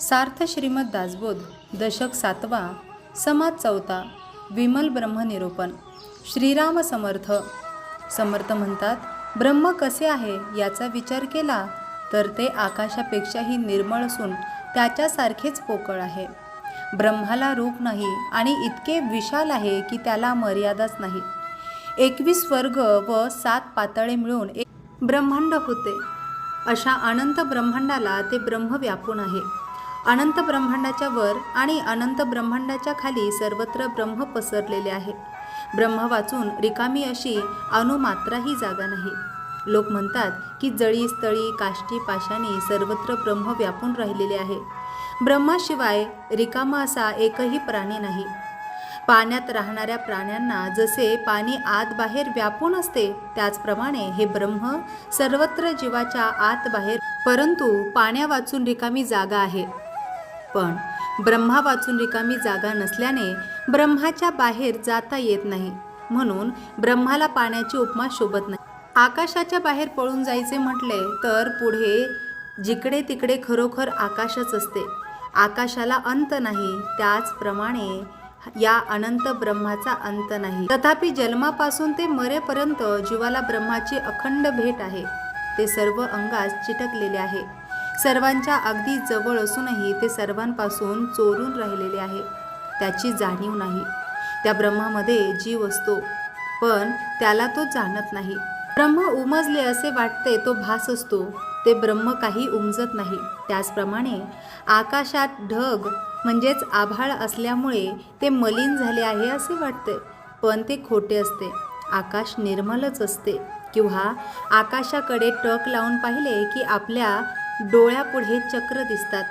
सार्थ श्रीमद दासबोध दशक सातवा समाज चौथा विमल ब्रह्मनिरूपण श्रीराम समर्थ. समर्थ म्हणतात ब्रह्म कसे आहे याचा विचार केला तर ते आकाशापेक्षाही निर्मळ असून त्याच्यासारखेच पोकळ आहे. ब्रह्माला रूप नाही आणि इतके विशाल आहे की त्याला मर्यादाच नाही. एकवीस वर्ग व सात पातळे मिळून एक ब्रह्मांड होते. अशा अनंत ब्रह्मांडाला ते ब्रह्म व्यापून आहे. अनंत ब्रह्मांडाच्या वर आणि अनंत ब्रह्मांडाच्या खाली सर्वत्र ब्रह्म पसरलेले आहे. ब्रह्म वाचून रिकामी अशी अणुमात्राही जागा नाही. लोक म्हणतात की जळी स्थळी काष्टी पाशाने सर्वत्र ब्रह्म व्यापून राहिलेले आहे. ब्रह्माशिवाय रिकामा असा एकही प्राणी नाही. पाण्यात राहणाऱ्या प्राण्यांना जसे पाणी आत बाहेर व्यापून असते त्याचप्रमाणे हे ब्रह्म सर्वत्र जीवाच्या आत बाहेर परंतु पाण्या वाचून रिकामी जागा आहे. पण ब्रह्मा वाचून रिकामी जागा नसल्याने ब्रह्माच्या बाहेर जाता येत नाही. म्हणून ब्रह्माला पाण्याची उपमा शोभत नाही. आकाशाच्या बाहेर पळून जायचे म्हटले तर पुढे जिकडे तिकडे खरोखर आकाशच असते. आकाशाला अंत नाही त्याचप्रमाणे या अनंत ब्रह्माचा अंत नाही. तथापि जन्मापासून ते मरेपर्यंत जीवाला ब्रह्माची अखंड भेट आहे. ते सर्व अंगास चिटकलेले आहे. सर्वांच्या अगदी जवळ असूनही ते सर्वांपासून चोरून राहिलेले आहे. त्याची जाणीव नाही. त्या ब्रह्मामध्ये जीव असतो पण त्याला तो जाणत नाही. ब्रह्म उमजले असे वाटते तो भास असतो. ते ब्रह्म काही उमजत नाही. त्याचप्रमाणे आकाशात ढग म्हणजेच आभाळ असल्यामुळे ते मलिन झाले आहे असे वाटते पण ते खोटे असते. आकाश निर्मलच असते. किंवा आकाशाकडे टक लावून पाहिले की आपल्या डोळ्यापुढे चक्र दिसतात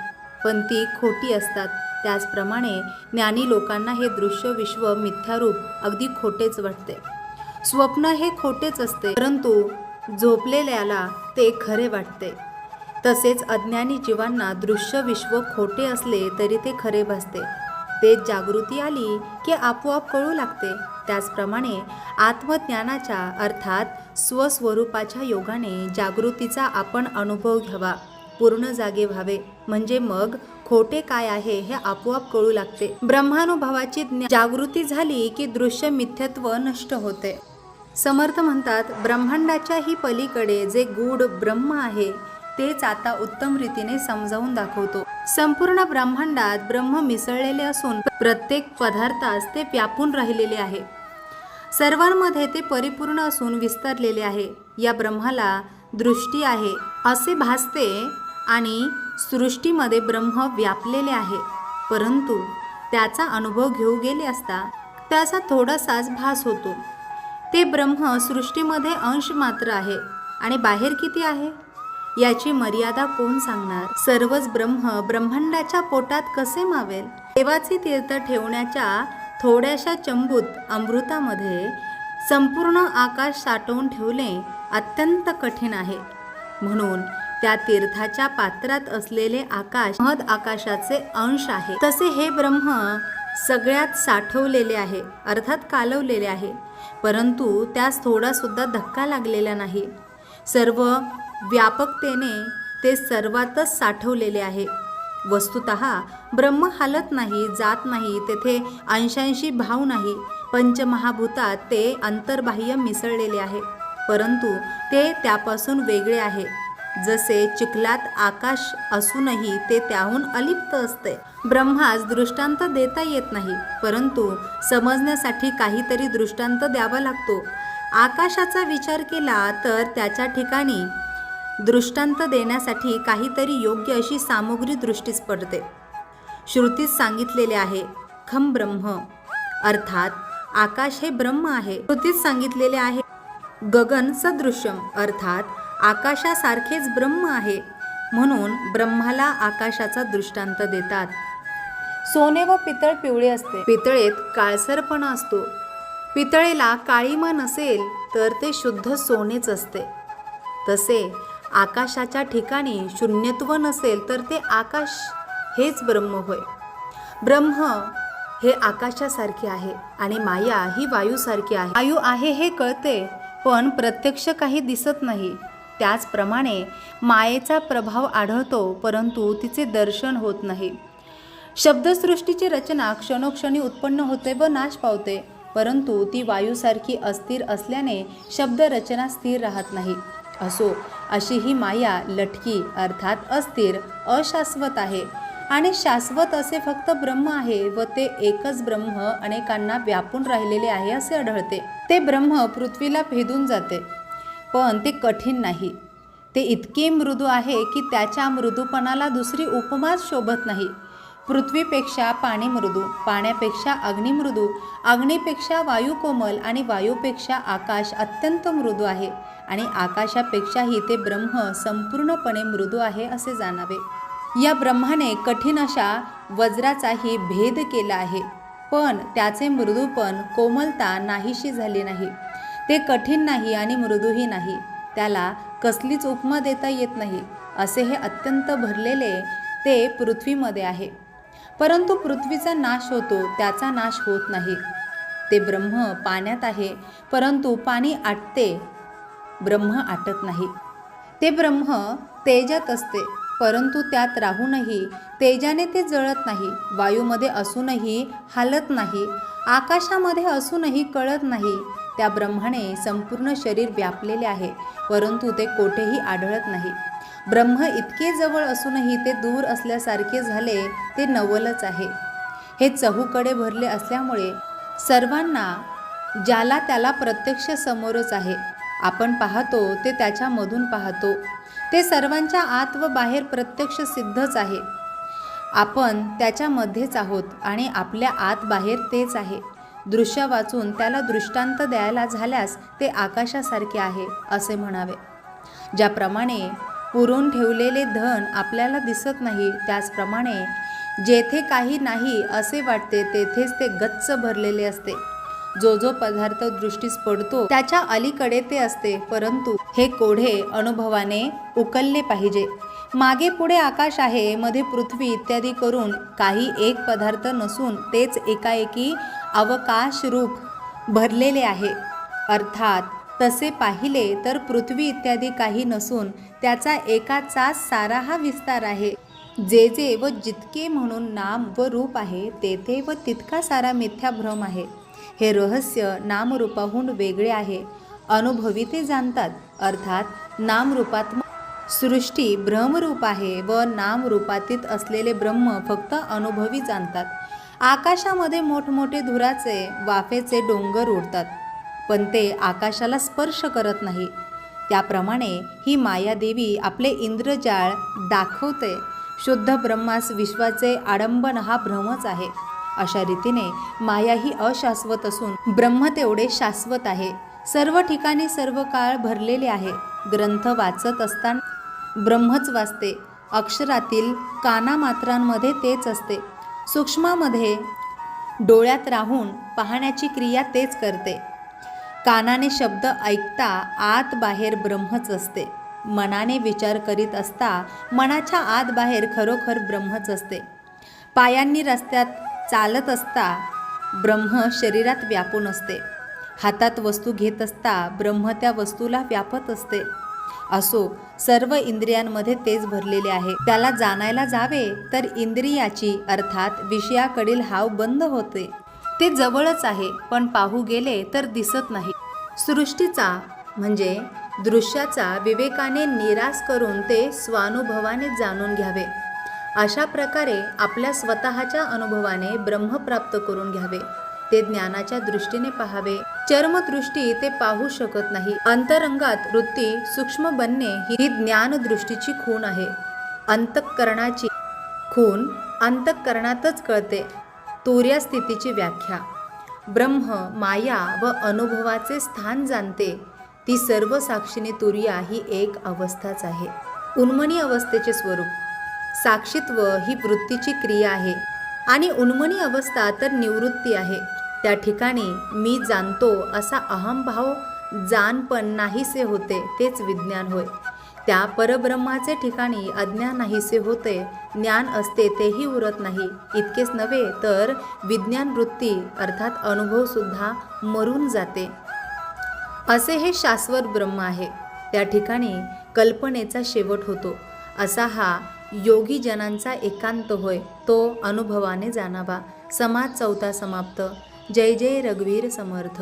पण ती खोटी असतात. त्याचप्रमाणे ज्ञानी लोकांना हे दृश्य विश्व मिथ्यारूप अगदी खोटेच वाटते. स्वप्न हे खोटेच असते परंतु झोपलेल्याला ते खरे वाटते. तसेच अज्ञानी जीवांना दृश्य विश्व खोटे असले तरी ते खरे भासते. ते जागृती आली की आपोआप कळू लागते. त्याचप्रमाणे आत्मज्ञानाच्या अर्थात स्वस्वरूपाच्या योगाने जागृतीचा आपण अनुभव घ्यावा. पूर्ण जागे व्हावे. म्हणजे मग खोटे काय आहे हे आपोआप कळू लागते. ब्रह्मानुभवाची जागृती झाली की दृश्य मिथ्यत्व नष्ट होते. समर्थ म्हणतात ब्रह्मांडाच्या ही पलीकडे जे गूढ ब्रह्म आहे तेच आता उत्तम रीतीने समजावून दाखवतो. संपूर्ण ब्रह्मांडात ब्रह्म मिसळलेले असून प्रत्येक पदार्थास ते व्यापून राहिलेले आहे. सर्वांमध्ये ते परिपूर्ण असून विस्तारलेले आहे. या ब्रह्माला दृष्टी आहे. असे भासते आणि सृष्टीमध्ये ब्रह्म व्यापलेले आहे. परंतु त्याचा अनुभव घेऊ गेले असता त्याचा थोडासाच भास होतो. ते ब्रह्म सृष्टीमध्ये अंश मात्र आहे आणि बाहेर किती आहे? याची मर्यादा कोण सांगणार? सर्वच ब्रह्म ब्रह्मांडाच्या पोटात कसे मावेल? देवाचे तीर्थ ठेवण्याच्या थोड्याशा चंबूत अमृतामध्ये संपूर्ण आकाश साठवून ठेवणे अत्यंत कठीण आहे. म्हणून त्या तीर्थाच्या पात्रात असलेले आकाश महद आकाशाचे अंश आहे. तसे हे ब्रह्म सगळ्यात साठवलेले आहे अर्थात कालवलेले आहे. परंतु त्यास थोडासुद्धा धक्का लागलेला नाही. सर्व व्यापकतेने ते सर्वातच साठवलेले आहे. वस्तुत ब्रह्म हालत नाही जात नाही तेथे अंशांशी भाव नाही. पंचमहाभूतात ते अंतर्बाह्य मिसळलेले आहे. परंतु ते त्यापासून वेगळे आहे. जसे चिखलात आकाश असूनही ते त्याहून अलिप्त असते. ब्रह्मास दृष्टांत देता येत नाही परंतु समजण्यासाठी काहीतरी दृष्टांत द्यावा लागतो. आकाशाचा विचार केला तर त्याच्या ठिकाणी दृष्टांत देण्यासाठी काहीतरी योग्य अशी सामुग्री दृष्टीस पडते. श्रुतीत सांगितलेले आहे खम ब्रह्म. अर्थात आकाश हे ब्रह्म आहे. श्रुतीत सांगितलेले आहे गगन सदृश्यम. अर्थात आकाशासारखेच ब्रह्म आहे म्हणून ब्रह्माला आकाशाचा दृष्टांत देतात. सोने व पितळ पिवळे असते. पितळेत काळसरपणा असतो. पितळेला काळीमा नसेल तर ते शुद्ध सोनेच असते. तसे आकाशाच्या ठिकाणी शून्यत्व नसेल तर ते आकाश हेच ब्रह्म होय. ब्रह्म हे आकाशासारखे आहे आणि माया ही वायूसारखी आहे. वायू आहे हे कळते पण प्रत्यक्ष काही दिसत नाही. त्याचप्रमाणे मायेचा प्रभाव आढळतो परंतु तिचे दर्शन होत नाही. शब्दसृष्टीची रचना क्षणोक्षणी उत्पन्न होते व नाश पावते परंतु ती वायूसारखी अस्थिर असल्याने शब्दरचना स्थिर राहत नाही. असो अशी ही माया लटकी अर्थात अस्थिर अशाश्वत आहे. आणि शाश्वत असे फक्त ब्रह्म आहे व ते एकच ब्रह्म अनेकांना व्यापून राहिलेले आहे असे आढळते. ते ब्रह्म पृथ्वीला भेदून जाते. पण ते कठीण नाही. ते इतके मृदू आहे की त्याच्या मृदूपणाला दुसरी उपमाच शोभत नाही. पृथ्वीपेक्षा पाणी मृदू पाण्यापेक्षा अग्निमृदू अग्नीपेक्षा वायू कोमल आणि वायूपेक्षा आकाश अत्यंत मृदू आहे आणि आकाशापेक्षाही ते ब्रह्म संपूर्णपणे मृदू आहे असे जाणावे. या ब्रह्माने कठीण अशा वज्राचाही भेद केला आहे पण त्याचे मृदूपण कोमलता नाहीशी झाली नाही. ते कठीण नाही आणि मृदूही नाही. त्याला कसलीच उपमा देता येत नाही. असे हे अत्यंत भरलेले ते पृथ्वीमध्ये आहे. परंतु पृथ्वीचा नाश होतो त्याचा नाश होत नाही. ते ब्रह्म पाण्यात आहे परंतु पाणी आटते ब्रह्म आटत नाही. ते ब्रह्म तेजात असते परंतु त्यात राहूनही तेजाने ते जळत नाही वायूमध्ये असूनही हालत नाही आकाशामध्ये असूनही कळत नाही. त्या ब्रह्माने संपूर्ण शरीर व्यापलेले आहे परंतु ते कोठेही आढळत नाही. ब्रह्म इतके जवळ असूनही ते दूर असल्यासारखे झाले ते नवलच आहे. हे चहूकडे भरले असल्यामुळे सर्वांना ज्याला त्याला प्रत्यक्ष समोरच आहे आपण पाहतो ते त्याच्यामधून पाहतो. ते सर्वांच्या आत व बाहेर प्रत्यक्ष सिद्धच आहे. आपण त्याच्यामध्येच आहोत आणि आपल्या आत बाहेर तेच आहे. दृश्य वाचून त्याला दृष्टांत द्यायला झाल्यास ते आकाशासारखे आहे असे म्हणावे. ज्याप्रमाणे पुरून ठेवलेले धन आपल्याला दिसत नाही त्याचप्रमाणे जेथे काही नाही असे वाटते तेथेच ते गच्च भरलेले असते. जो जो पदार्थ दृष्टीस पडतो त्याच्या अलीकडे ते असते परंतु हे कोढे अनुभवाने उकलले पाहिजे. मागे पुढे आकाश आहे मध्ये पृथ्वी इत्यादी करून काही एक पदार्थ नसून तेच एकाएकी अवकाश रूप भरलेले आहे. अर्थात तसे पाहिले तर पृथ्वी इत्यादी काही नसून त्याचा एकाचा सारा हा विस्तार आहे. जे जे व जितके म्हणून नाम व रूप आहे तेथे व तितका सारा मिथ्या भ्रम आहे. हे रहस्य नामरूपाहून वेगळे आहे. अनुभवी ते जाणतात. अर्थात नामरूपात्मक सृष्टी ब्रह्मरूप आहे व नामरूपातीत असलेले ब्रह्म फक्त अनुभवी जाणतात. आकाशामध्ये मोठमोठे धुराचे वाफेचे डोंगर उडतात. पण ते आकाशाला स्पर्श करत नाही. त्याप्रमाणे ही मायादेवी आपले इंद्रजाळ दाखवते. शुद्ध ब्रह्मास विश्वाचे आडंबन हा भ्रमच आहे. अशा रीतीने माया ही अशाश्वत असून ब्रह्म तेवढे शाश्वत आहे. सर्व ठिकाणी सर्व काळ भरलेले आहे. ग्रंथ वाचत असताना ब्रह्मच वाचते. अक्षरातील कानामात्रांमध्ये तेच असते. सूक्ष्मामध्ये डोळ्यात राहून पाहण्याची क्रिया तेच करते. कानाने शब्द ऐकता आत बाहेर ब्रह्मच असते. मनाने विचार करीत असता मनाच्या आत बाहेर खरोखर ब्रह्मच असते. पायांनी रस्त्यात चालत असता ब्रह्म शरीरात व्यापून असते. हातात वस्तू घेत असता ब्रह्म त्या वस्तूला व्यापत असते. असो सर्व इंद्रियांमध्ये तेच भरलेले आहे. त्याला जाणायला जावे तर इंद्रियाची अर्थात विषयाकडील हाव बंद होते. ते जवळच आहे पण पाहू गेले तर दिसत नाही. सृष्टीचा म्हणजे दृश्याचा विवेकाने निराश करून ते स्वानुभवाने जाणून घ्यावे. अशा प्रकारे आपल्या स्वतःच्या अनुभवाने ब्रह्म प्राप्त करून घ्यावे. ते ज्ञानाच्या दृष्टीने पाहावे. चर्मदृष्टी ते पाहू शकत नाही. अंतरंगात वृत्ती सूक्ष्म बनणे ही ज्ञान दृष्टीची खूण आहे. अंतःकरणाची खूण अंतःकरणातच कळते. तुर्या स्थितीची व्याख्या. ब्रह्म माया व अनुभवाचे स्थान जाणते. ती सर्व साक्षीने तुर्या ही एक अवस्थाच आहे. उन्मनी अवस्थेचे स्वरूप. साक्षीत्व ही वृत्तीची क्रिया आहे. आणि उन्मनी अवस्था तर निवृत्ती आहे. त्या ठिकाणी मी जाणतो असा अहमभाव जाणपण नाहीसे होते तेच विज्ञान होय. त्या परब्रह्माचे ठिकाणी अज्ञान नाहीसे होते ज्ञान असते तेही उरत नाही. इतकेच नव्हे तर विज्ञान वृत्ती अर्थात अनुभवसुद्धा मरून जाते. असे हे शाश्वत ब्रह्म आहे. त्या ठिकाणी कल्पनेचा शेवट होतो. असा हा योगी जनांचा एकांत होय तो अनुभवाने जाणावा. समाज चौथा समाप्त. जय जय रघुवीर समर्थ.